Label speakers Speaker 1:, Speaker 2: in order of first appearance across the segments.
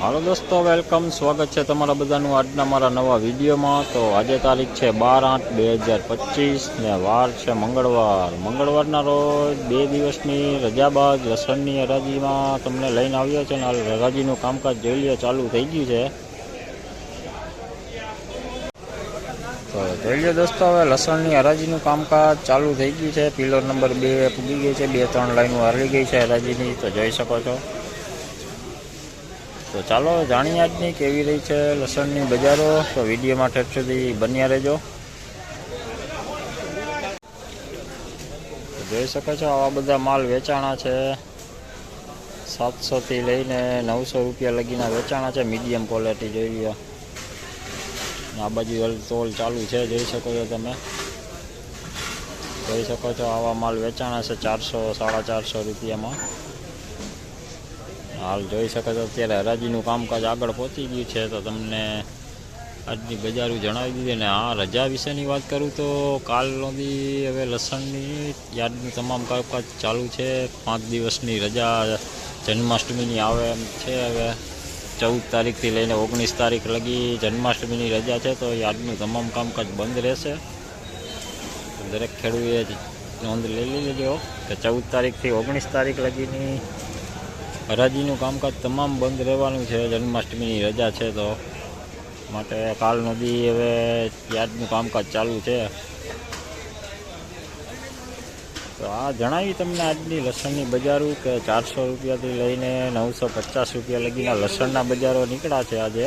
Speaker 1: હાલો દોસ્તો, વેલકમ. સ્વાગત છે તમારા બધાનું આજના મારા નવા વિડીયોમાં. તો આજે તારીખ છે બાર આઠ બે હજાર પચીસ ને વાર છે મંગળવાર. મંગળવારના રોજ બે દિવસની રજા બાદ લસણની હરાજીમાં તમને લઈને આવ્યો છે ને હરાજીનું કામકાજ જોઈ લ્યો, ચાલુ થઈ ગયું છે. તો જોઈ લ્યો દોસ્તો, હવે લસણની હરાજીનું કામકાજ ચાલુ થઈ ગયું છે. પિલર નંબર બે પૂગી ગઈ છે, બે ત્રણ લાઈનો હારી ગઈ છે હરાજીની. તો જોઈ શકો છો. તો ચાલો જાણીએ આજની કેવી રહી છે લસણની બજારો. તો વિડીયોમાં ઠેઠ સુધી બન્યા રહેજો. જોઈ શકો છો આવા બધા માલ વેચાણા છે. સાતસોથી લઈને નવસો રૂપિયા લગીના વેચાણા છે મીડિયમ ક્વોલિટી જોઈ લો આ બાજુ તોલ ચાલુ છે, જોઈ શકો છો તમે. જોઈ શકો છો આવા માલ વેચાણા છે ચારસો, સાડા ચારસો રૂપિયામાં. હાલ જોઈ શકો છો અત્યારે હરાજીનું કામકાજ આગળ પહોંચી ગયું છે તો તમને આજની બજારું જણાવી દીધી ને આ રજા વિશેની વાત કરું તો કાલ નદી હવે લસણની યાદનું તમામ કામકાજ ચાલુ છે. પાંચ દિવસની રજા જન્માષ્ટમીની આવે એમ છે હવે. ચૌદ તારીખથી લઈને ઓગણીસ તારીખ લગી જન્માષ્ટમીની રજા છે તો યાદનું તમામ કામકાજ બંધ રહેશે. દરેક ખેડૂતે નોંધ લઈ લેજો કે ચૌદ તારીખથી ઓગણીસ તારીખ લગીની હરાજીનું કામકાજ તમામ બંધ રહેવાનું છે. જન્માષ્ટમીની રજા છે તો માટે કાલ નદી હવે યાદનું કામકાજ ચાલુ છે. તો આ જણાવી તમને આજની લસણની બજારો કે ચારસો રૂપિયાથી લઈને નવસો પચાસ રૂપિયા લગીના લસણના બજારો નીકળ્યા છે આજે.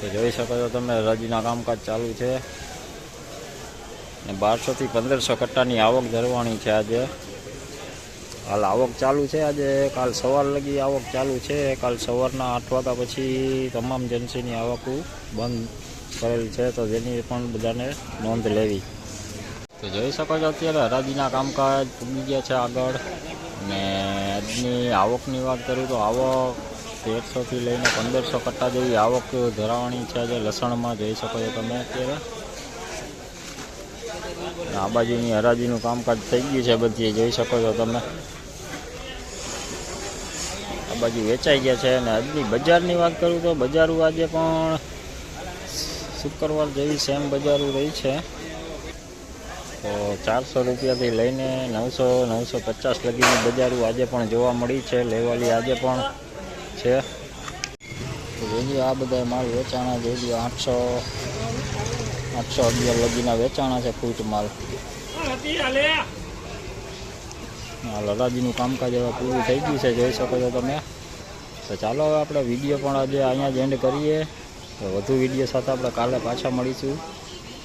Speaker 1: તો જોઈ શકો છો તમે, હરાજીના કામકાજ ચાલુ છે. ને બારસોથી પંદરસો કટ્ટાની આવક ધરવાની છે આજે. હાલ આવક ચાલુ છે આજે. કાલ સવાર લગી આવક ચાલુ છે. કાલ સવારના આઠ વાગ્યા પછી તમામ એજન્સીની આવક બંધ કરેલ છે. તો જેની પણ બધાને નોંધ લેવી. તો જોઈ શકો છો અત્યારે હરાજીના કામકાજ પૂગી ગયા છે આગળ. ને આજની આવકની વાત કરું તો આવક તેરસોથી લઈને પંદરસો કટ્ટા જેવી આવક ધરાવવાની છે આજે લસણમાં. જોઈ શકો છો તમે અત્યારે. આ બાજુની હરાજીનું કામકાજ થઈ ગયું છે બધી જોઈ શકો છો તમે. આ બાજુ વેચાઈ ગયા છે અને આજની બજારની વાત કરું તો બજારો આજે પણ શુક્રવાર જેવી સેમ બજારો રહી છે. તો ચારસો રૂપિયાથી લઈને નવસો નવસો પચાસ લગીની બજારો આજે પણ જોવા મળી છે, લેવાલી આજે પણ છે. તો આ બધા માલ વેચાણા લો આઠસો આઠસો અગિયાર લગીના વેચાણા છે ફૂટ માલ. આ લડાજીનું કામકાજ હવે પૂરું થઈ ગયું છે, જોઈ શકો છો તમે. તો ચાલો હવે આપણે વીડિયો પણ આજે અહીંયા જ એન્ડ કરીએ. તો વધુ વીડિયો સાથે આપણે કાલે પાછા મળીશું.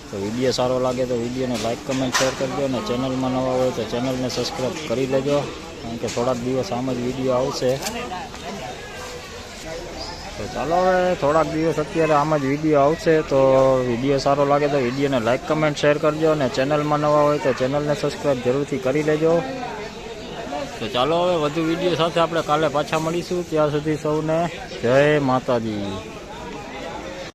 Speaker 1: તો વીડિયો સારો લાગે તો વિડીયોને લાઇક કમેન્ટ શેર કરજો અને ચેનલમાં નવા હોય તો ચેનલને સબસ્ક્રાઈબ કરી લેજો. કારણ કે થોડાક દિવસ આમ જ વીડિયો આવશે. તો ચાલો હવે થોડાક દિવસ અત્યારે આમ જ વીડિયો આવશે. તો વીડિયો સારો લાગે તો વિડીયોને લાઇક કમેન્ટ શેર કરજો અને ચેનલમાં નવા હોય તો ચેનલને સબસ્ક્રાઈબ જરૂરથી કરી લેજો. તો ચાલો હવે વધુ વીડિયો સાથે આપણે કાલે પાછા મળીશું. ત્યાં સુધી સૌને જય માતાજી.